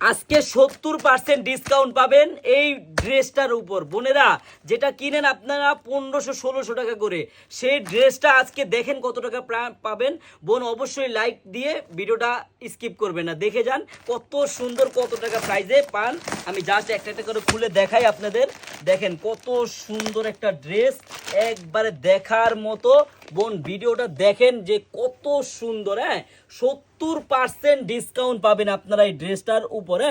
আজকে সত্তর percent discount পাবেন এই ড্রেসটার উপর। বোনেরা, যেটা কিনেন আপনারা পনেরোশো, ষোলোশো টাকা করে। সেই ড্রেসটা আজকে দেখেন কত টাকা পাবেন। বোন, অবশ্যই লাইক দিয়ে ভিডিওটা স্কিপ করবেন না। দেখে যান কত সুন্দর কত টাকা প্রাইজে পান। আমি জাস্ট একটা একটা করে খুলে দেখাই আপনাদের। দেখেন কত সুন্দর একটা ড্রেস একবারে দেখার মতো। বোন, ভিডিওটা দেখেন যে কত সুন্দর হ্যাঁ? সত্তর পার্সেন্ট ডিসকাউন্ট পাবেন আপনারা এই ড্রেসটার উপরে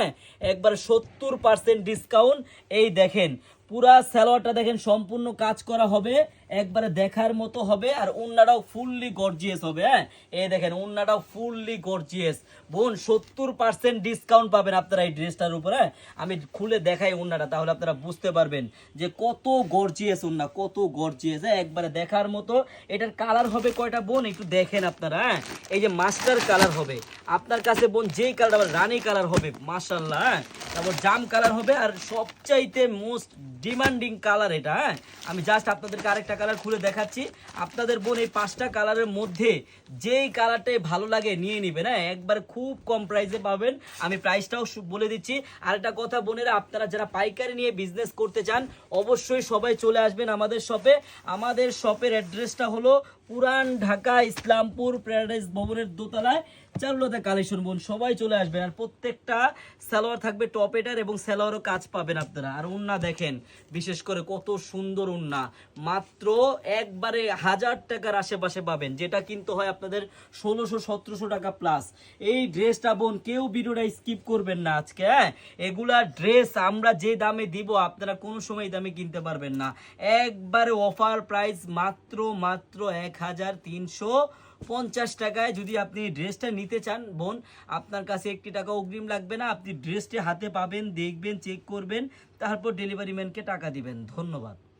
একবার সত্তর পার্সেন্ট ডিসকাউন্ট এই দেখেন, পুরা স্যালোয়ারটা দেখেন সম্পূর্ণ কাজ করা হবে। একবারে দেখার মতো হবে আর উন্নাটাও ফুললি গর্জিয়াস হবে হ্যাঁ? এই দেখেন, উন্নাটাও ফুললি গর্জিয়াস বোন, সত্তর পার্সেন্ট ডিসকাউন্ট পাবেন আপনারা এই ড্রেসটার উপরে হ্যাঁ? আমি খুলে দেখাই উন্নাটা, তাহলে আপনারা বুঝতে পারবেন যে কত গর্জিয়াস উন্না, কত গর্জিয়াস হ্যাঁ? একবারে দেখার মতো। এটার কালার হবে কয়টা বোন? একটু দেখেন আপনারা হ্যাঁ? এই যে মাস্টার কালার হবে। আপনার কাছে বোন, যেই কালার আবার রানি কালার হবে মাশাল্লাহ হ্যাঁ? তারপর জাম কালার হবে আর সবচাইতে মোস্ট ডিমান্ডিং কালার এটা হ্যাঁ? আমি জাস্ট আপনাদেরকে আরেকটা কালার খুলে দেখাচ্ছি। আপনাদের বোন এই পাঁচটা কালারের মধ্যে যেই কালারটাই ভালো লাগে নিয়ে নেবেন হ্যাঁ? একবার খুব কম প্রাইসে পাবেন। আমি প্রাইসটাও বলে দিচ্ছি। আর একটা কথা বোনেরা, আপনারা যারা পাইকারি নিয়ে বিজনেস করতে চান, অবশ্যই সবাই চলে আসবেন আমাদের শপে আমাদের শপের অ্যাড্রেসটা হলো পুরান ঢাকা, ইসলামপুর, প্যারাডাইস ভবনের দোতলায় চারুলতা কালেকশন বোন সবাই চলে আসবেন আর প্রত্যেকটা সালোয়ার থাকবে টপ এটার এবং সালোয়ারও কাজ পাবেন আপনারা। আর উন্না দেখেন, বিশেষ করে কত সুন্দর উন্না। মাত্র একবারে হাজার টাকার আশেপাশে পাবেন, যেটা কিন্তু হয় আপনাদের ষোলোশো, সতেরোশো টাকা প্লাস এই ড্রেসটা বোন, কেউ ভিডিওটা স্কিপ করবেন না আজকে হ্যাঁ? এগুলা ড্রেস আমরা যে দামে দিব, আপনারা কোনো সময় দামে কিনতে পারবেন না। একবারে অফার প্রাইস মাত্র মাত্র এক হাজার তিনশো পঞ্চাশ টাকায় যদি আপনি ড্রেসটা নিতে চান, বোন, আপনার কাছে একটি টাকা অগ্রিম লাগবে না। আপনি ড্রেসটি হাতে পাবেন, দেখবেন, চেক করবেন, তারপর ডেলিভারি ম্যানকে টাকা দিবেন। ধন্যবাদ।